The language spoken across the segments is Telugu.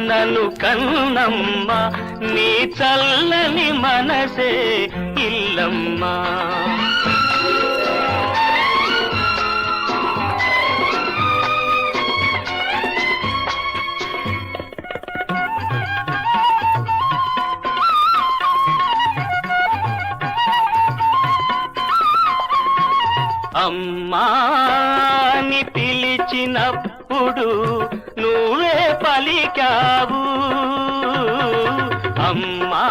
నన్ను కన్నమ్మ నీ చల్లని మనసే ఇల్లమ్మా. అమ్మా అని పిలిచినప్పుడు నువ్వే పలికావు. అమ్మా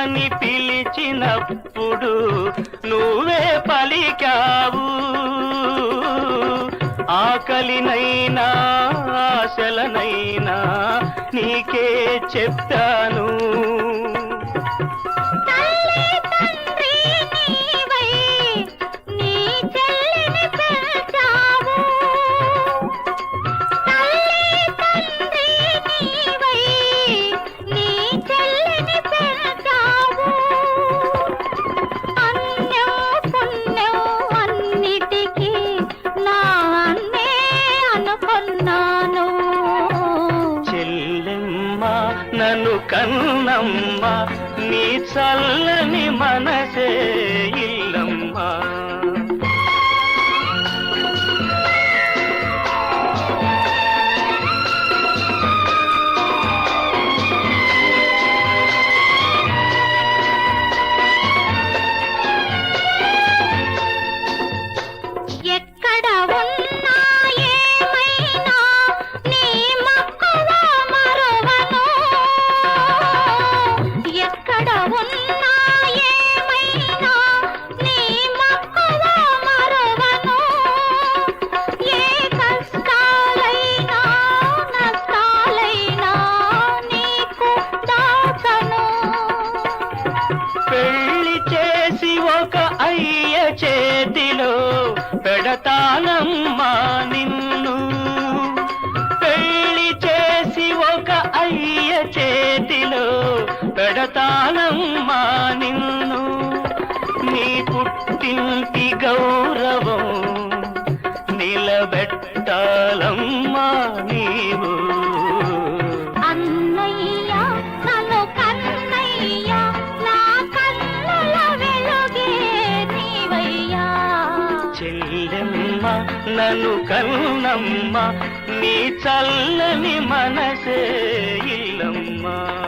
అని పిలిచినప్పుడు నువ్వే పలికావు. ఆకలినైనా ఆశలనైనా నీకే చెప్తాను. కన్నమ్మ నీ చల్లని మనసే ఇల్లమ్మా. చేతిలో పెడతానమ్మా నిన్ను. పెళ్ళి చేసి ఒక అయ్య చేతిలో పెడతానమ్మా నిన్ను. నీ పుట్టింటి గౌరవం నిలబెట్టాలమ్మా నీవు. నన్ను కన్నమ్మ నీ చల్లని మనసే ఇల్లమ్మా.